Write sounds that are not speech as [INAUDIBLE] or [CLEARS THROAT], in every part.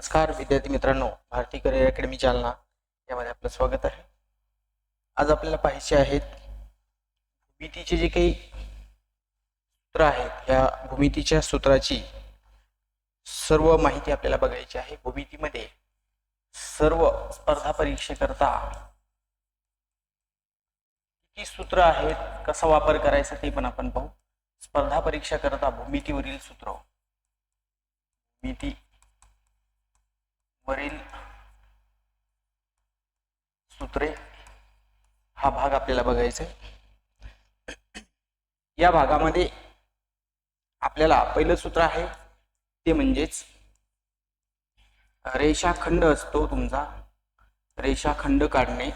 नमस्कार विद्यार्थी मित्रांनो. Bharati career academy Jalna. यामध्ये आपलं स्वागत आहे. आज आपल्याला पाहायचे आहेत भूमितीचे जे काही सूत्र आहेत या भूमितीच्या सूत्राची सर्व माहिती आपल्याला बघायची आहे. भूमितीमध्ये सर्व स्पर्धा परीक्षेकरता किती सूत्र आहेत कसा वापर करायचा ते पण आपण पाहू. स्पर्धा परीक्षा करता भूमितीवरील सूत्र. भूमिती वरील सूत्रे हा भाग आपल्याला बघायचा. आहे या भागामध्ये आपल्याला पहिलं सूत्र आहे ते म्हणजेच रेषाखंड असतो तुमचा. रेषाखंड काढणे.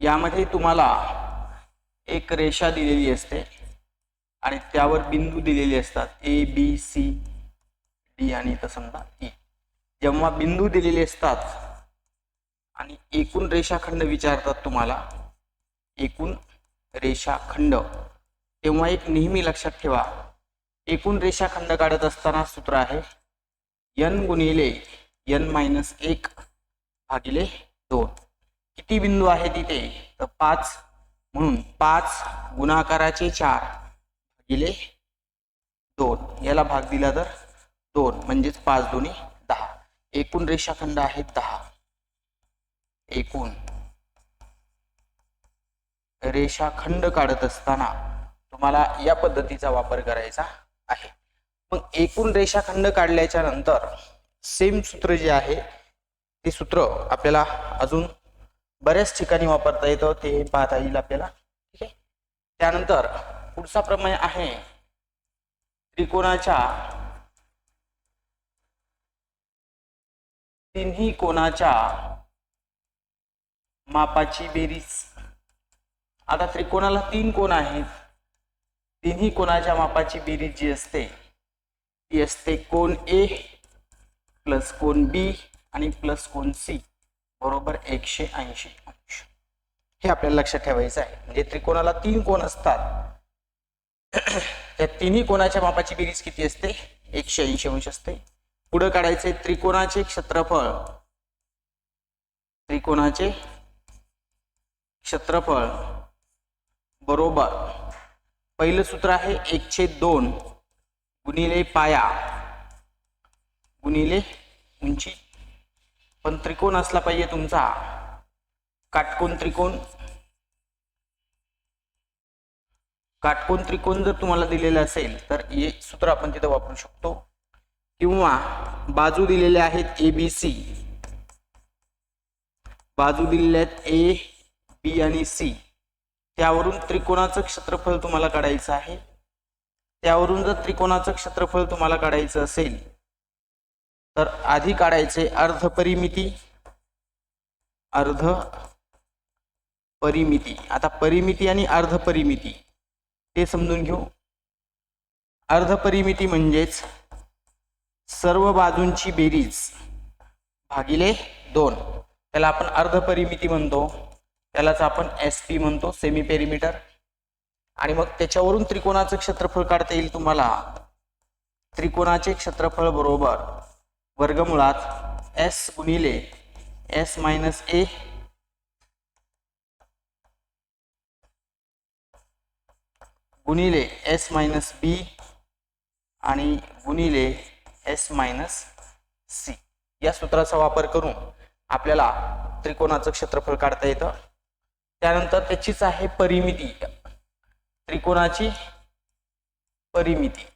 यामध्ये तुम्हाला एक रेषा दिलेली असते आणि त्यावर बिंदू दिलेले असतात ए बी सी डी आणि इथं समजा ई जेव्हा बिंदू दिलेले असतात आणि एकूण रेषाखंड विचारतात तुम्हाला एकूण रेषाखंड तेव्हा एक नेहमी लक्षात ठेवा एकूण रेषाखंड काढत असताना सूत्र आहे यन गुणिले यन मायनस एक भागिले दोन. किती बिंदू आहे तिथे? तर पाच. म्हणून पाच गुणाकाराचे चार भागिले दोन. याला भाग दिला तर दोन म्हणजेच पाच दोन्ही एकूण रेषाखंड आहेत दहा. एकूण रेषाखंड काढत असताना तुम्हाला या पद्धतीचा वापर करायचा आहे. मग एकूण रेषाखंड काढल्याच्या नंतर सेम सूत्र जे आहे ते सूत्र आपल्याला अजून बऱ्याच ठिकाणी वापरता येतं. ते पाहता येईल आपल्याला. ठीक आहे? त्यानंतर पुढचा प्रमेय आहे त्रिकोणाच्या तिन्ही कोणाच्या मापाची बेरीज? आता त्रिकोणाला तीन कोण आहेत? तिन्ही कोणाच्या मापाची बेरीज जी असते ती असते कोण ए प्लस कोण बी आणि प्लस कोण सी बरोबर एकशे ऐंशी अंश. हे आपल्याला लक्षात ठेवायचं आहे. म्हणजे त्रिकोणाला तीन कोण असतात त्या तिन्ही कोणाच्या मापाची बेरीज किती असते? एकशे ऐंशी अंश असते. पुढे काढायचे त्रिकोणाचे क्षेत्रफळ. त्रिकोणाचे क्षेत्रफळ. बरोबर. पहिलं सूत्र आहे एकशे दोन गुणिले पाया. गुणिले उंची. पण त्रिकोण असला पाहिजे तुमचा. काटकोन त्रिकोण. काटकोन त्रिकोण जर तुम्हाला दिलेला असेल तर हे सूत्र आपण तिथं वापरू शकतो. किंवा बाजू दिलेल्या आहेत ए बी सी बाजू दिलेल्या आहेत ए बी आणि सी त्यावरून त्रिकोणाचं क्षेत्रफळ तुम्हाला काढायचं आहे. त्यावरून जर त्रिकोणाचं क्षेत्रफळ तुम्हाला काढायचं असेल तर आधी काढायचे अर्ध परिमिती अर्ध परिमिती. आता परिमिती आणि अर्ध परिमिती ते समजून घेऊ. अर्ध परिमिती म्हणजेच सर्व बाजूंची बेरीज भागिले दोन. त्याला आपण अर्धपरिमिती म्हणतो. त्यालाच आपण एस पी म्हणतो सेमी पेरिमीटर आणि मग त्याच्यावरून त्रिकोणाचं क्षेत्रफळ काढता येईल तुम्हाला. त्रिकोणाचे क्षेत्रफळ बरोबर वर्गमुळात एस गुणिले एस मायनस ए गुणिले एस मायनस बी आणि गुणिले एस मायनस सी या सूत्राचा वापर करून आपल्याला त्रिकोणाचं क्षेत्रफळ काढता येतं. त्यानंतर त्याचीच आहे परिमिती. त्रिकोणाची परिमिती.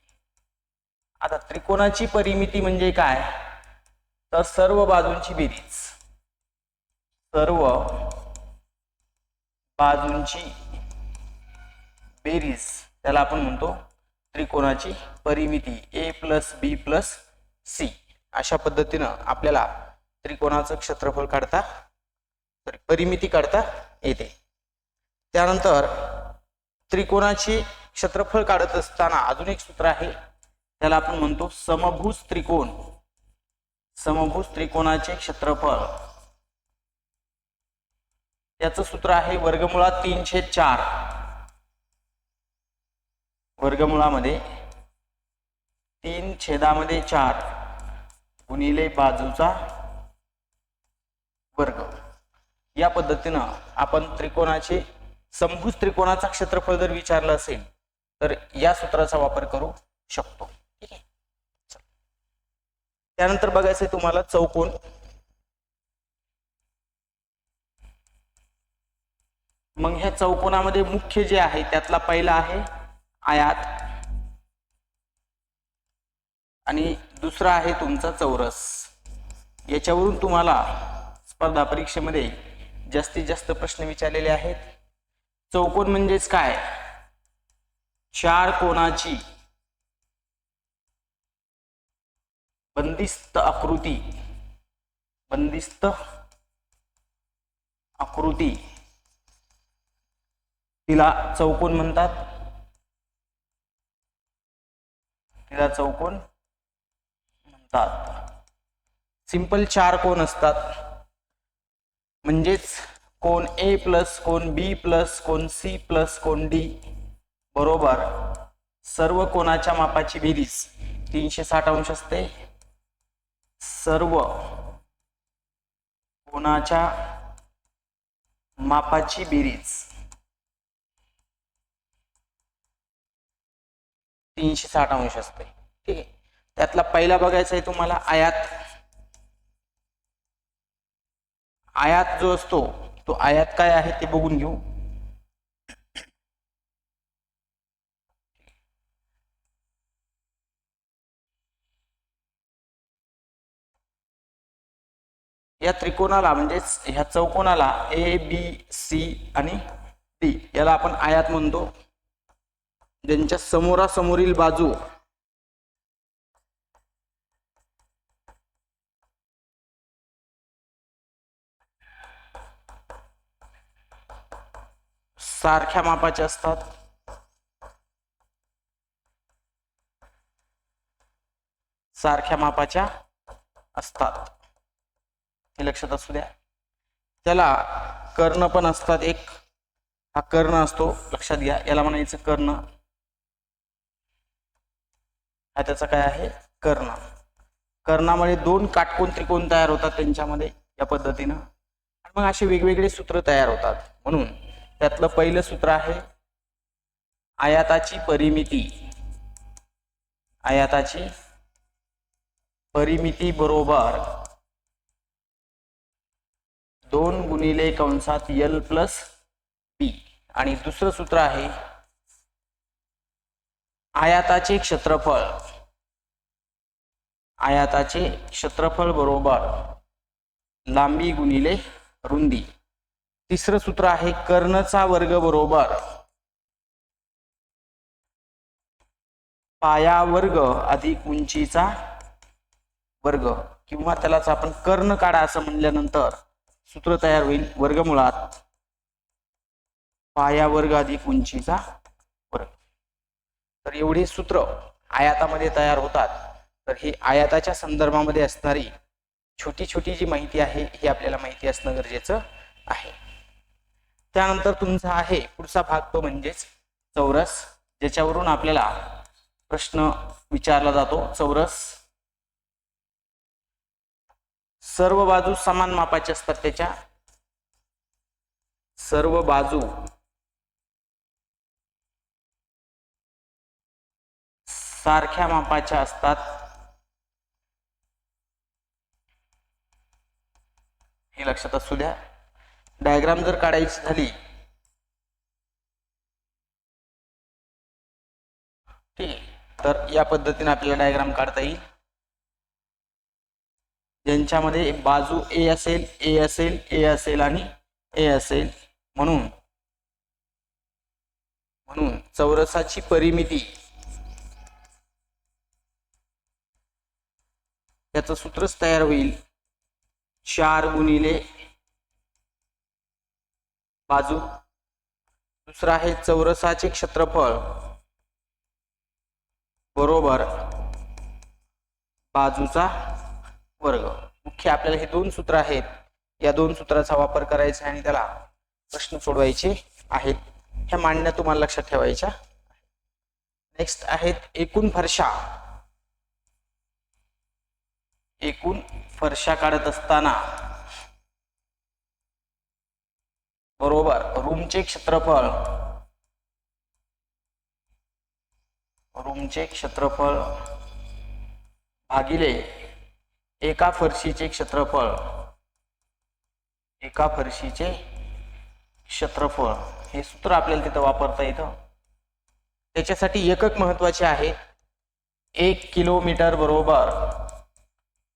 आता त्रिकोणाची परिमिती म्हणजे काय? तर सर्व बाजूंची बेरीज. सर्व बाजूंची बेरीज. त्याला आपण म्हणतो त्रिकोणाची परिमिती. A plus B plus C. अशा पद्धतीनं आपल्याला त्रिकोणाचं क्षेत्रफळ काढता सॉरी परिमिती काढता येते. त्यानंतर त्रिकोणाची क्षेत्रफळ काढत असताना अजून एक सूत्र आहे. त्याला आपण म्हणतो समभुज त्रिकोण. समभुज त्रिकोणाचे क्षेत्रफळ. त्याचं सूत्र आहे वर्गमुळात तीनशे चार. वर्गमुळामध्ये तीन छेदामध्ये चार. गुणिले बाजूचा वर्ग. या पद्धतीनं आपण त्रिकोणाचे समभुज त्रिकोणाचा क्षेत्रफळ जर विचारलं असेल तर या सूत्राचा वापर करू शकतो. ठीक आहे? त्यानंतर बघायचंय तुम्हाला चौकोन. मग ह्या चौकोनामध्ये मुख्य जे आहे त्यातला पहिला आहे आयात. आणि दुसरा आहे तुमचा चौरस. याच्यावरून तुम्हाला स्पर्धा परीक्षेमध्ये जास्तीत जास्त प्रश्न विचारलेले आहेत. चौकोन म्हणजेच काय? चार कोणाची बंदिस्त आकृती. बंदिस्त आकृती. तिला चौकोन म्हणतात. तिला चौकोन असतात. सिंपल चार कोण असतात? म्हणजेच कोण ए प्लस कोण बी प्लस कोण सी प्लस कोण डी बरोबर? सर्व कोणाच्या मापाची बेरीज? तीनशे साठ अंश असते. सर्व कोणाच्या मापाची बेरीज? तीनशे साठ अंश असते. ठीक आहे. त्यातला पहिला बघायचा आहे तुम्हाला आयात. आयात जो असतो तो आयात काय आहे ते बघून घेऊ. या त्रिकोणाला म्हणजेच ह्या चौकोनाला ए बी सी आणि डी याला आपण आयात म्हणतो. ज्यांच्या समोरासमोरील बाजू सारख्या मापाचे असतात. सारख्या मापाच्या असतात. हे लक्षात असू द्या. त्याला कर्ण पण असतात एक. हा कर्ण असतो लक्षात घ्या. याला म्हणायचं कर्ण. हा त्याचा काय आहे? कर्ण. कर्णामध्ये दोन काटकोन त्रिकोण तयार होतात त्यांच्यामध्ये या पद्धतीनं. आणि मग असे वेगवेगळे सूत्र तयार होतात. म्हणून त्यातलं पहिलं सूत्र आहे आयाताची परिमिती. आयाताची परिमिती बरोबर दोन गुणिले कंसात यल प्लस बी आणि दुसरं सूत्र आहे आयाताचे क्षेत्रफळ. आयाताचे क्षेत्रफळ बरोबर लांबी गुणिले रुंदी. तिसरं सूत्र आहे कर्णचा वर्ग बरोबर. पाया वर्ग अधिक उंचीचा वर्ग. किंवा त्यालाच आपण कर्ण काढा असं म्हणल्यानंतर सूत्र तयार होईल वर्गमुळात. पाया वर्ग अधिक उंचीचा वर्ग. तर एवढे सूत्र आयातामध्ये तयार होतात. तर ही आयाताच्या संदर्भामध्ये असणारी छोटी छोटी जी माहिती आहे ही आपल्याला माहिती असणं गरजेचं आहे. त्यानंतर तुमचा आहे पुढचा भाग तो म्हणजेच चौरस ज्याच्यावरून आपल्याला प्रश्न विचारला जातो. चौरस सर्व बाजू समान मापाचे असतात त्याच्या. सर्व बाजू सारख्या मापाच्या असतात. हे लक्षात असू द्या. डायग्राम जर काढायची झाली ठीक आहे. तर या पद्धतीने आपल्याला डायग्राम काढता येईल. ज्यांच्यामध्ये बाजू ए असेल ए असेल ए असेल आणि ए असेल म्हणून म्हणून चौरसाची परिमिती त्याचं सूत्रच तयार होईल. चार गुणिले बाजू. दुसरं आहे चौरसाचे क्षेत्रफळ. बरोबर. बाजूचा वर्ग. मुख्य आपल्याला हे दोन सूत्र आहेत. या दोन सूत्राचा वापर करायचा आणि त्याला प्रश्न सोडवायचे आहेत. ह्या मांडण्या तुम्हाला लक्षात ठेवायच्या नेक्स्ट आहेत एकूण फरशा. एकूण फरशा काढत असताना बरोबर. रूमचे क्षेत्रफळ. रूमचे क्षेत्रफळ भागिले एका फरशीचे क्षेत्रफळ. एका फरशीचे क्षेत्रफळ. हे सूत्र आपल्याला तिथं वापरता येतं. त्याच्यासाठी एकक महत्त्वाचे आहे. एक किलोमीटर बरोबर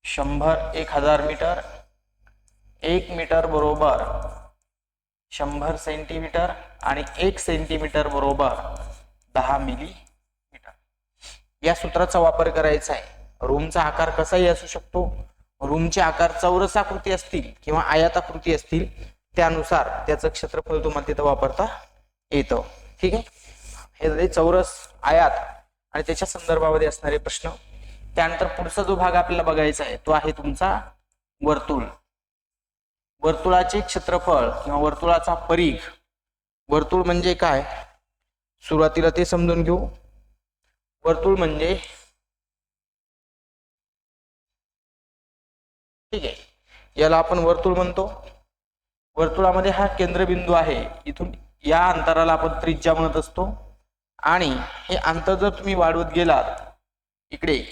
शंभर एक हजार मीटर. एक मीटर बरोबर शंभर सेंटीमीटर आणि एक सेंटीमीटर बरोबर दहा मिलीमीटर. या सूत्राचा वापर करायचा आहे. रूमचा आकार कसाही असू शकतो. रूमचे आकार चौरसाकृती असतील किंवा आयाताकृती असतील त्यानुसार त्याचं क्षेत्रफळ तुम्हाला तिथं वापरता येतं. ठीक आहे? हे चौरस आयात आणि त्याच्या संदर्भामध्ये असणारे प्रश्न. त्यानंतर पुढचा जो भाग आपल्याला बघायचा आहे तो आहे तुमचा वर्तुळ. वर्तुळाचे क्षेत्रफळ किंवा वर्तुळाचा परीघ. वर्तुळ म्हणजे काय? सुरुवातीला ते समजून घेऊ. वर्तुळ म्हणजे ठीक आहे. याला आपण वर्तुळ म्हणतो. वर्तुळामध्ये हा केंद्रबिंदू आहे. इथून या अंतराला आपण त्रिज्या म्हणत असतो. आणि हे अंतर जर तुम्ही वाढवत गेलात इकडे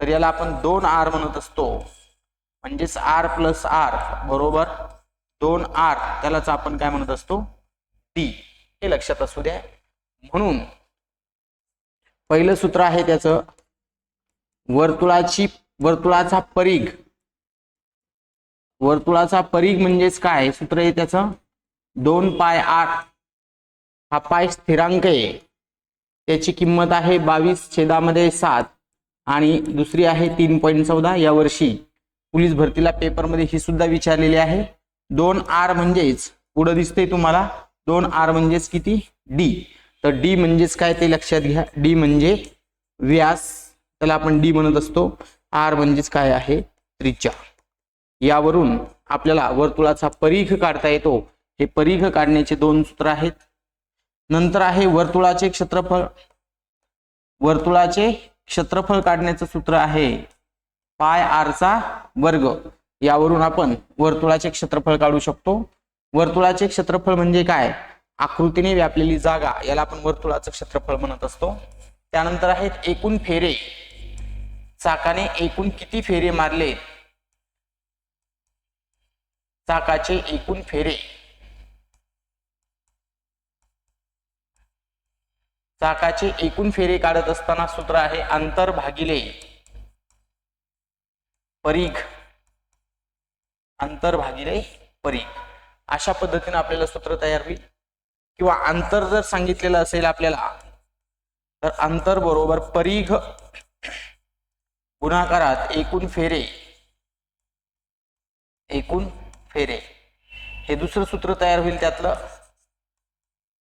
तर याला आपण दोन आर म्हणत असतो. म्हणजेच आर प्लस आर बरोबर दोन आर त्यालाच आपण काय म्हणत असतो? डी हे लक्षात असू द्या. म्हणून पहिलं सूत्र आहे त्याचं वर्तुळाची वर्तुळाचा परीघ. वर्तुळाचा परीघ म्हणजेच काय? सूत्र आहे त्याचं दोन पाय आठ. हा पाय स्थिरांक आहे. त्याची किंमत आहे बावीस छेदामध्ये सात. आणि दुसरी आहे तीन पॉईंट चौदा यावर्षी पोलीस भरतीला पेपरमध्ये ही सुद्धा विचारलेली आहे. दोन आर म्हणजेच पुढं दिसते तुम्हाला दोन आर म्हणजेच किती? डी. तर डी म्हणजेच काय ते लक्षात घ्या. डी म्हणजे व्यास त्याला आपण डी म्हणत असतो. आर म्हणजेच काय आहे? त्रिज्या. यावरून आपल्याला वर्तुळाचा परीख काढता येतो. हे परीख काढण्याचे दोन सूत्र आहेत. नंतर आहे वर्तुळाचे क्षेत्रफळ. वर्तुळाचे क्षेत्रफळ काढण्याचं सूत्र आहे. पाय आरचा वर्ग. यावरून आपण वर्तुळाचे क्षेत्रफळ काढू शकतो. वर्तुळाचे क्षेत्रफळ म्हणजे काय? आकृतीने व्यापलेली जागा याला आपण वर्तुळाचं क्षेत्रफळ म्हणत असतो. त्यानंतर आहेत एकूण फेरे. चाकाने एकूण किती फेरे मारले? चाकाचे एकूण फेरे. चाकाचे एकूण फेरे काढत असताना सूत्र आहे अंतर भागिले. परीघ. अंतर भागिले परीघ. अशा पद्धतीने आपल्याला सूत्र तयार होईल. किंवा अंतर जर सांगितलेलं असेल आपल्याला तर अंतर बरोबर परीघ गुणाकारात एकूण फेरे. एकूण फेरे. हे दुसरं सूत्र तयार होईल त्यातलं.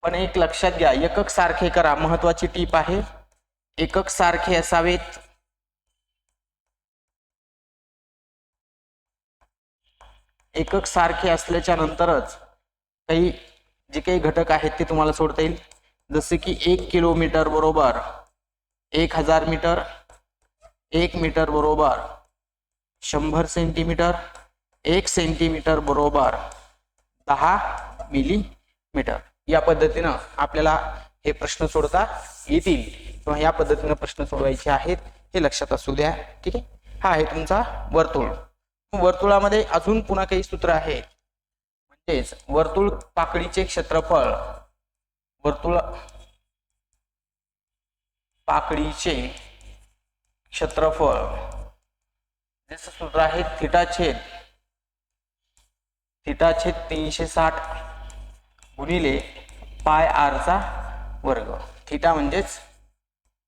पण एक लक्षात घ्या एकक सारखे करा. महत्वाची टीप आहे. एकक सारखे असावेत. एकक सारखे असल्याच्या नंतरच काही जे काही घटक आहेत ते तुम्हाला सोडता येईल. जसे की एक किलोमीटर बरोबर एक हजार मीटर एक मीटर बरोबर शंभर सेंटीमीटर एक सेंटीमीटर बरोबर दहा मिलीमीटर. या पद्धतीनं आपल्याला हे प्रश्न सोडता येतील. किंवा या पद्धतीनं प्रश्न सोडवायचे आहेत हे लक्षात असू द्या. ठीक आहे? हा आहे तुमचा वर्तुळ. वर्तुळामध्ये अजून पुन्हा काही सूत्र आहेत म्हणजेच वर्तुळ पाकळीचे क्षेत्रफळ वर्तुळ पाकळीचे क्षेत्रफळ जसं सूत्र आहे थिटा छेद थिटा छेद तीनशे साठ गुणिले पाय आरचा वर्ग. थिटा म्हणजेच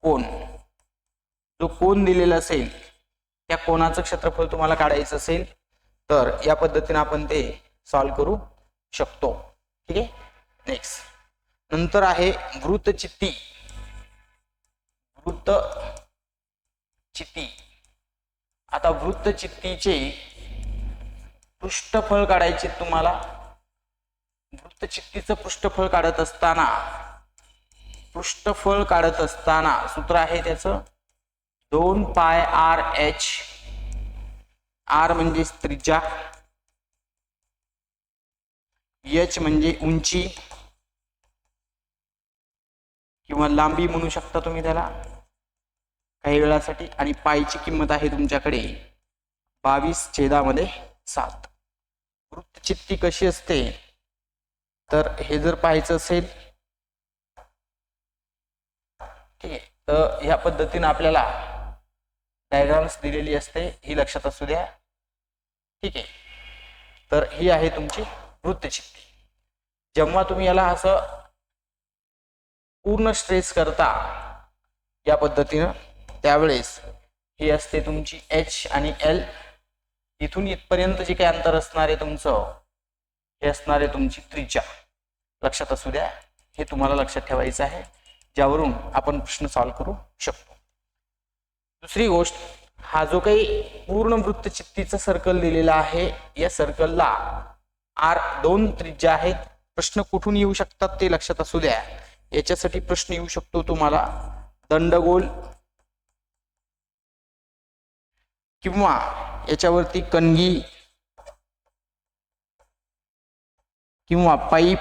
कोण जो कोण दिलेला असेल या कोणाचं क्षेत्रफळ तुम्हाला काढायचं असेल तर या पद्धतीने आपण ते सॉल्व्ह करू शकतो. ठीक आहे? नेक्स्ट नंतर आहे वृत्तचित्ती. वृत्त चित्ती आता वृत्तचित्तीचे पृष्ठफळ काढायचे तुम्हाला. वृत्तचित्तीचं पृष्ठफळ काढत असताना पृष्ठफळ काढत असताना सूत्र आहे त्याचं दोन पाय आर एच. आर म्हणजे त्रिज्या. एच म्हणजे उंची. किंवा लांबी म्हणू शकता तुम्ही त्याला. काही वेळासाठी. आणि पायची किंमत आहे तुमच्याकडे बावीस छेदामध्ये सात. वृत्तचित्ती कशी असते? तर हे जर पाहायचं असेल. ठीक आहे तर ह्या पद्धतीनं आपल्याला डायग्राम्स दिलेली असते ही लक्षात असू द्या. ठीक आहे. तर ही आहे तुमची वृत्तचित्ती जेव्हा तुम्ही याला असं पूर्ण स्ट्रेस करता या पद्धतीनं त्यावेळेस ही असते तुमची एच आणि एल इथून इथपर्यंत जे काही अंतर असणार आहे तुमचं हे असणार आहे तुमची त्रिजा लक्षात असू द्या. हे तुम्हाला लक्षात ठेवायचं आहे ज्यावरून आपण प्रश्न सॉल्व्ह करू शकतो. दुसरी गोष्ट हा जो काही पूर्ण वृत्तचित्तीचा सर्कल दिलेला आहे या सर्कलला आर दोन त्रिज्या आहेत. प्रश्न कुठून येऊ शकतात ते लक्षात असू द्या. याच्यासाठी प्रश्न येऊ शकतो तुम्हाला. दंडगोल किंवा याच्यावरती कणगी किंवा पाईप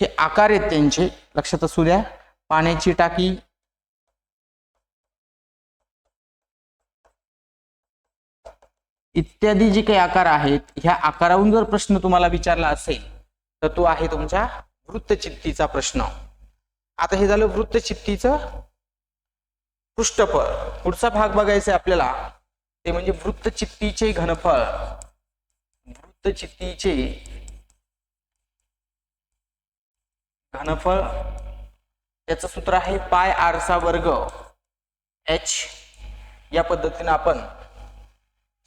हे आकार आहेत त्यांचे लक्षात असू द्या. पाण्याची टाकी इत्यादी जे काही आकार आहेत ह्या आकाराहून जर प्रश्न तुम्हाला विचारला असेल तर तो आहे तुमच्या वृत्तचित्तीचा प्रश्न. आता हे झालं वृत्तचित्तीचं पृष्ठफळ. पुढचा भाग बघायचा आहे आपल्याला. ते म्हणजे वृत्तचित्तीचे घनफळ. वृत्तचित्तीचे घनफळ. त्याचं सूत्र आहे पाय आरसा वर्ग. एच या पद्धतीने आपण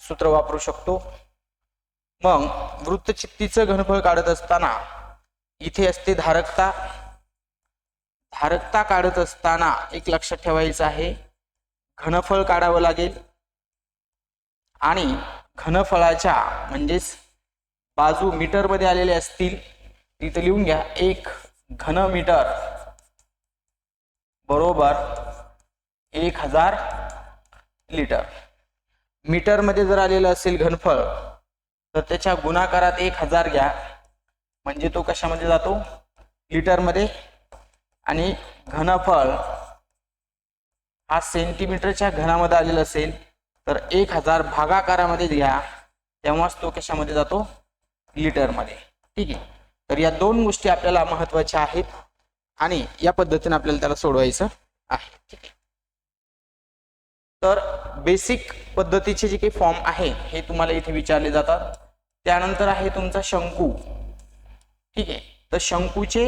सूत्र वापरू शकतो. मग वृत्तचित्तीचं घनफळ काढत असताना इथे असते धारकता. धारकता काढत असताना एक लक्षात ठेवायचं आहे. घनफळ काढावं लागेल. आणि घनफळाच्या म्हणजेच बाजू मीटरमध्ये आलेले असतील. तिथं लिहून घ्या एक घन मीटर बरोबर एक हजार लिटर. मीटरमध्ये जर आलेलं असेल घनफळ तर त्याच्या गुणाकारात एक हजार घ्या. म्हणजे तो कशामध्ये जातो? लिटरमध्ये. आणि घनफळ हा सेंटीमीटरच्या घनामध्ये आलेला असेल तर एक हजार भागाकारामध्ये घ्या. तेव्हाच तो कशामध्ये जातो? लिटरमध्ये. ठीक आहे? तर या दोन गोष्टी आपल्याला महत्त्वाच्या आहेत आणि या पद्धतीने आपल्याला त्याला सोडवायचं आहे. ठीक आहे? तर बेसिक पद्धतीचे जे काही फॉर्म आहे हे तुम्हाला इथे विचारले जातात. त्यानंतर आहे तुमचा शंकू. ठीक आहे? तर शंकूचे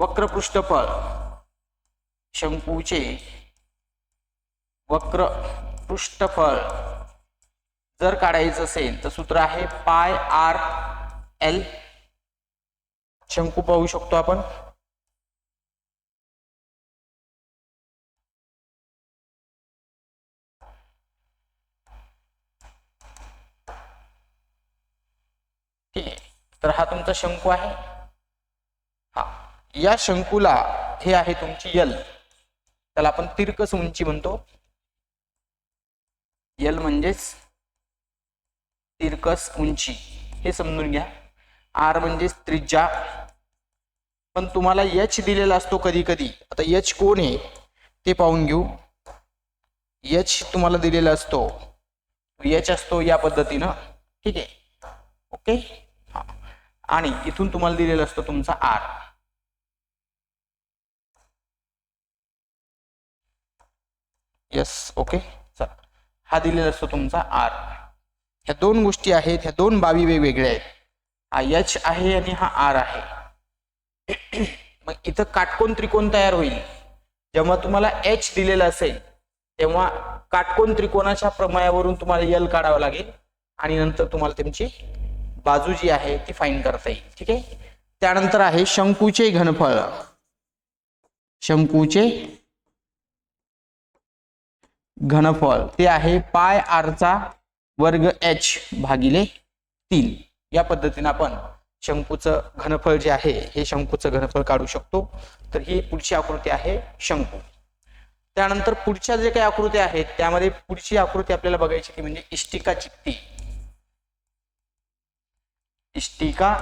वक्र पृष्ठफळ शंकूचे वक्र पृष्ठफळ जर काढायचं असेल तर सूत्र आहे पाय आर एल. शंकू पाहू शकतो आपण ठीक आहे तर हा तुमचा शंकू आहे. हा या शंकूला हे आहे तुमची यल. त्याला आपण तिरकस उंची म्हणतो. यल म्हणजेच तिरकस उंची. हे समजून घ्या. आर म्हणजेच त्रिज्या. पण तुम्हाला यच दिलेला असतो कधी कधी. आता यच कोण आहे ते पाहून घेऊ. यच तुम्हाला दिलेला असतो. यच असतो या पद्धतीनं. ठीक आहे. ओके? आणि इथून तुम्हाला दिलेला असतो तुमचा आर. यस ओके चला. हा दिलेला असतो तुमचा आर. ह्या दोन गोष्टी आहेत ह्या दोन बाबी वेगवेगळ्या आहेत. हा एच आहे आणि हा आर आहे. [CLEARS THROAT] मग इथं काटकोन त्रिकोण तयार होईल. जेव्हा तुम्हाला एच दिलेला असेल तेव्हा काटकोन त्रिकोणाच्या प्रमायावरून तुम्हाला यल काढावं लागेल आणि नंतर तुम्हाला त्यांची बाजू जी आहे ती फाईन करता. येईल ठीक आहे? त्यानंतर आहे शंकूचे घनफळ. शंकूचे घनफळ. ते आहे पाय आरचा वर्ग एच भागिले तीन. या पद्धतीने आपण शंकूचं घनफळ जे आहे हे शंकूचं घनफळ काढू शकतो. तर ही पुढची आकृती आहे शंकू. त्यानंतर पुढच्या जे काही आकृत्या आहेत त्यामध्ये पुढची आकृती आपल्याला बघायची की म्हणजे इष्टिका चित्ती. इष्टिका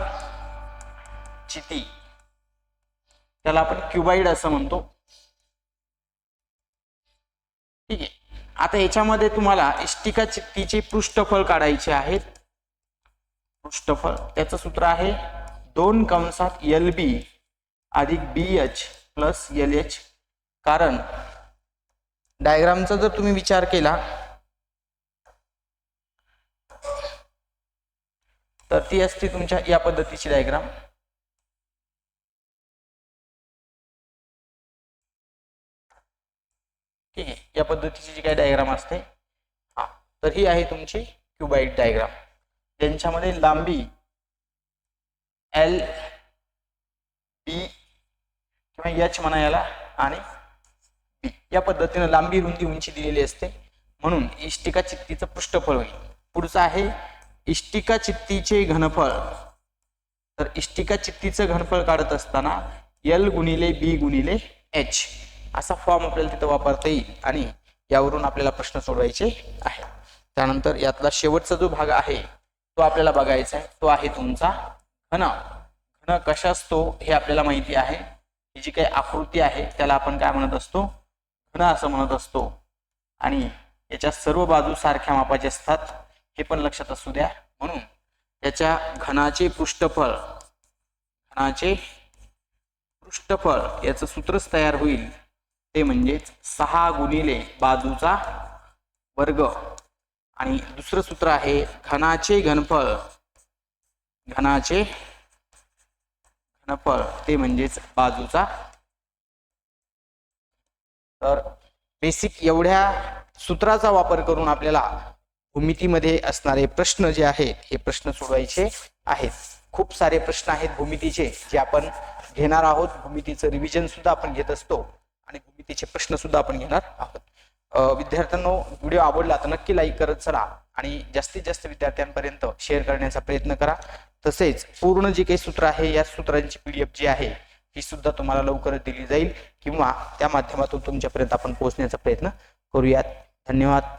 चिती. त्याला आपण क्युबाईड असं म्हणतो. ठीक आहे. आता याच्यामध्ये तुम्हाला इष्टिका चित्तीचे पृष्ठफळ काढायचे आहेत. पृष्ठफळ. त्याचं सूत्र आहे दोन कंसात एल बी अधिक B H plus L H कारण डायग्रामचा जर तुम्ही विचार केला तर ती असते तुमच्या या पद्धतीची डायग्राम ठीक आहे या पद्धतीची जी काही डायग्राम असते हा तर ही आहे तुमची क्युबाईट डायग्राम ज्यांच्यामध्ये लांबी एल बी किंवा एच म्हणा याला आणि बी या पद्धतीनं लांबी रुंदी उंची दिलेली असते. म्हणून इष्टिका चित्तीचं पृष्ठफळ होईल. पुढचं आहे इष्टिका चित्तीचे घनफळ. तर इष्टिका चित्तीचं घनफळ काढत असताना एल गुणिले बी गुणिले एच असा फॉर्म आपल्याला तिथं वापरता येईल आणि यावरून आपल्याला प्रश्न सोडवायचे आहे त्यानंतर यातला शेवटचा जो भाग आहे तो आपल्याला बघायचा आहे. तो आहे तुमचा घन. घन कशा असतो हे आपल्याला माहिती आहे. ही जी काही आकृती आहे त्याला आपण काय म्हणत असतो? घन असं म्हणत असतो. आणि याच्या सर्व बाजू सारख्या मापाचे असतात. हे पण लक्षात असू द्या. म्हणून त्याच्या घनाचे पृष्ठफळ घनाचे पृष्ठफळ याचं सूत्रच तयार होईल. ते म्हणजेच सहा गुणिले बाजूचा वर्ग. आणि दुसरं सूत्र आहे घनाचे घनफळ. घनाचे घनफळ ते म्हणजेच बाजूचा. तर बेसिक एवढ्या सूत्राचा वापर करून आपल्याला भूमितीमध्ये असणारे प्रश्न जे आहेत हे प्रश्न सोडवायचे आहेत. खूप सारे प्रश्न आहेत भूमितीचे जे आपण घेणार आहोत. भूमितीचं रिव्हिजन सुद्धा आपण घेत असतो आणि भूमितीचे प्रश्न सुद्धा आपण घेणार आहोत. विद्यार्थ्यांनो व्हिडिओ आवडला तर नक्की लाईक करत चला आणि जास्तीत जास्त विद्यार्थ्यांपर्यंत शेअर करण्याचा प्रयत्न करा. तसेच पूर्ण जे काही सूत्र आहे या सूत्रांची पीडीएफ जी आहे ही सुद्धा तुम्हाला लवकरच दिली जाईल किंवा त्या माध्यमातून तुमच्यापर्यंत आपण पोहोचण्याचा प्रयत्न करूयात. धन्यवाद.